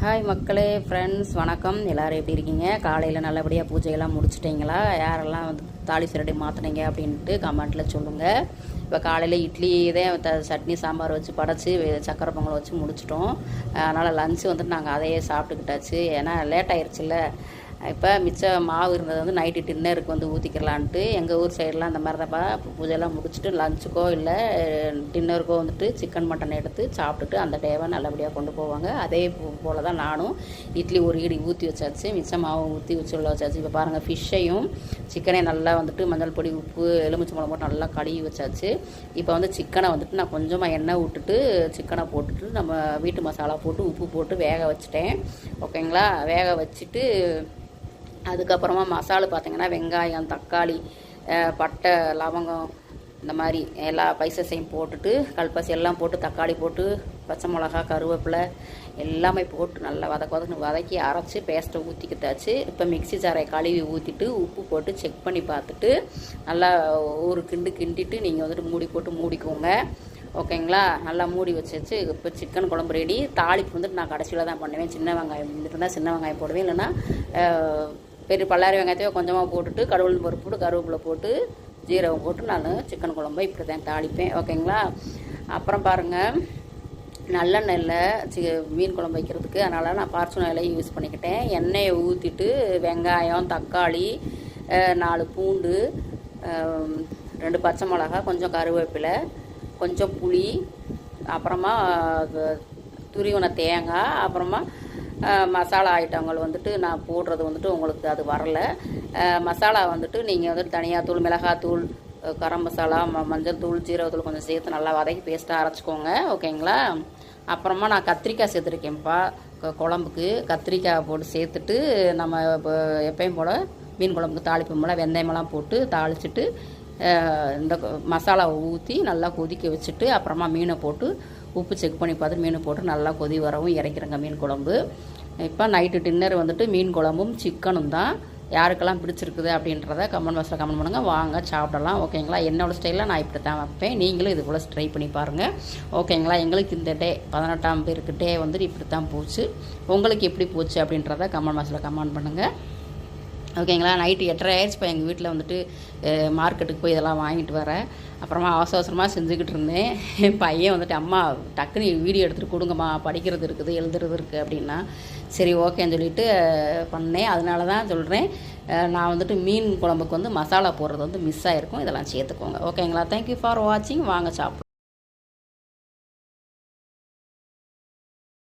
Hi மக்களே friends வணக்கம். எல்லோரும் எப்படி இருக்கீங்க? காலையில் நல்லபடியாக பூஜையெல்லாம் முடிச்சிட்டிங்களா? யாரெல்லாம் வந்து தாலி சிரடி மாற்றினீங்க அப்படின்ட்டு கமெண்ட்டில் சொல்லுங்கள் இப்போ காலையில் இட்லி தான் த சட்னி சாம்பார் வச்சு படைச்சி சக்கரை பொங்கல் வச்சு முடிச்சிட்டோம். அதனால் லஞ்சு வந்துட்டு நாங்கள் அதையே சாப்பிட்டுக்கிட்டாச்சு. ஏன்னா லேட் ஆயிடுச்சுல்ல இப்போ மிச்சம் மாவு இருந்தது வந்து நைட்டு டின்னருக்கு வந்து ஊற்றிக்கலான்ட்டு எங்கள் ஊர் சைடெலாம் அந்த மாதிரி தான்ப்பா பூஜைலாம் முடிச்சுட்டு லஞ்சுக்கோ இல்லை டின்னருக்கோ வந்துட்டு சிக்கன் மட்டன் எடுத்து சாப்பிட்டுட்டு அந்த டேவை நல்லபடியாக கொண்டு போவாங்க. அதே போல் தான் நானும். இட்லி ஒரு இடி ஊற்றி வச்சாச்சு. மிச்சம் மாவு ஊற்றி வச்சு உள்ள வச்சாச்சு. இப்போ பாருங்கள் ஃபிஷ்ஷையும் சிக்கனையும் நல்லா வந்துட்டு மஞ்சள் பொடி உப்பு எலுமிச்சை மிளகு போட்டு நல்லா கழுவி வச்சாச்சு. இப்போ வந்து சிக்கனை வந்துட்டு நான் கொஞ்சமாக எண்ணெய் விட்டுட்டு சிக்கனை போட்டுட்டு நம்ம வீட்டு மசாலா போட்டு உப்பு போட்டு வேக வச்சுட்டேன். ஓகேங்களா? வேக வச்சுட்டு அதுக்கப்புறமா மசாலா பார்த்திங்கன்னா வெங்காயம் தக்காளி பட்டை லவங்கம் இந்த மாதிரி எல்லா பைசஸையும் போட்டுட்டு கல்பாசி எல்லாம் போட்டு தக்காளி போட்டு பச்சை மிளகா கருவேப்பிலை எல்லாமே போட்டு நல்லா வதக்க வதக்கு வதக்கி அரைச்சி பேஸ்ட்டை ஊற்றிக்கிட்டாச்சு இப்போ மிக்சி ஜாரை கழுவி ஊற்றிட்டு உப்பு போட்டு செக் பண்ணி பார்த்துட்டு நல்லா ஒரு கிண்டு கிண்டிட்டு நீங்கள் வந்துட்டு மூடி போட்டு மூடிக்கோங்க. ஓகேங்களா? நல்லா மூடி வச்சு இப்போ சிக்கன் குழம்பு ரெடி தாளிப்பு வந்துட்டு நான் கடைசியில் தான் பண்ணுவேன். சின்ன வெங்காயம். இருந்தால் சின்ன வெங்காயம் போடுவேன். இல்லைன்னா பெரிய பல்லாரி வெங்காயத்தையோ கொஞ்சமாக போட்டுட்டு கடவுள் பருப்பு போட்டு கருவேப்பிலை போட்டு ஜீரகம் போட்டு நான் சிக்கன் குழம்பு இப்படி தான் தாளிப்பேன். ஓகேங்களா? அப்புறம் பாருங்கள் நல்லெண்ணெயில் சி மீன் குழம்பு வைக்கிறதுக்கு. அதனால் நான் பார்ச்சுன இலையை யூஸ் பண்ணிக்கிட்டேன். எண்ணெயை ஊற்றிட்டு வெங்காயம் தக்காளி நாலு பூண்டு ரெண்டு பச்சை மிளகா கொஞ்சம் கருவேப்பிலை கொஞ்சம் புளி அப்புறமா துருவின தேங்காய் அப்புறமா மசாலா ஐட்டங்கள் வந்துட்டு நான் போடுறது வந்துட்டு உங்களுக்கு அது வரல. மசாலா வந்துட்டு நீங்கள் வந்துட்டு தனியாத்தூள் மிளகாத்தூள் கரம் மசாலா ம மஞ்சள் தூள் ஜீரகத்தூள் கொஞ்சம் சேர்த்து நல்லா வதக்கி பேஸ்ட்டாக அரைச்சிக்கோங்க. ஓகேங்களா? அப்புறமா நான் கத்திரிக்காய் சேர்த்துருக்கேன்ப்பா. குழம்புக்கு கத்திரிக்காய் போட்டு சேர்த்துட்டு நம்ம இப்போ எப்பயும் போல் மீன் குழம்புக்கு தாளிப்பு போல் வெந்தயமெல்லாம் போட்டு தாளிச்சிட்டு இந்த மசாலாவை ஊற்றி நல்லா கொதிக்க வச்சுட்டு அப்புறமா மீனை போட்டு உப்பு செக் பண்ணி பார்த்து மீன் போட்டு நல்லா கொதி வரவும் இறக்கிறேங்க மீன் குழம்பு. இப்போ நைட்டு டின்னர் வந்துட்டு மீன் குழம்பும் சிக்கனும் தான். யாருக்கெல்லாம் பிடிச்சிருக்குது அப்படின்றத கமெண்ட் பாக்ஸில் கமெண்ட் பண்ணுங்கள் வாங்க சாப்பிடலாம். ஓகேங்களா என்னோடய ஸ்டைலில் நான் இப்படி தான் வைப்பேன். நீங்களும் இது போல் ட்ரை பண்ணி பாருங்கள் ஓகேங்களா எங்களுக்கு இந்த டே பதினெட்டாம் பேருக்கு டே வந்துட்டு இப்படி தான் போச்சு. உங்களுக்கு எப்படி போச்சு அப்படின்றத கமெண்ட் பாக்ஸில் கமெண்ட் பண்ணுங்கள் ஓகேங்களா? நைட்டு எட்டரை ஆயிடுச்சு. இப்போ எங்கள் வீட்டில் வந்துட்டு மார்க்கெட்டுக்கு போய் இதெல்லாம் வாங்கிட்டு வரேன் அப்புறமா அவசர அவசரமாக செஞ்சுக்கிட்டு இருந்தேன். என் பையன் வந்துட்டு அம்மா டக்குன்னு வீடியோ எடுத்துகிட்டு கொடுங்கம்மா. படிக்கிறது இருக்குது எழுதுறது இருக்குது அப்படின்னா. சரி ஓகேன்னு சொல்லிட்டு பண்ணேன். அதனால தான் சொல்கிறேன் நான் வந்துட்டு மீன் குழம்புக்கு வந்து மசாலா போடுறது வந்து மிஸ் ஆகிருக்கும் இதெல்லாம் சேர்த்துக்கோங்க. ஓகேங்களா? தேங்க்யூ ஃபார் வாட்சிங் வாங்க சாப்பிடுவோம்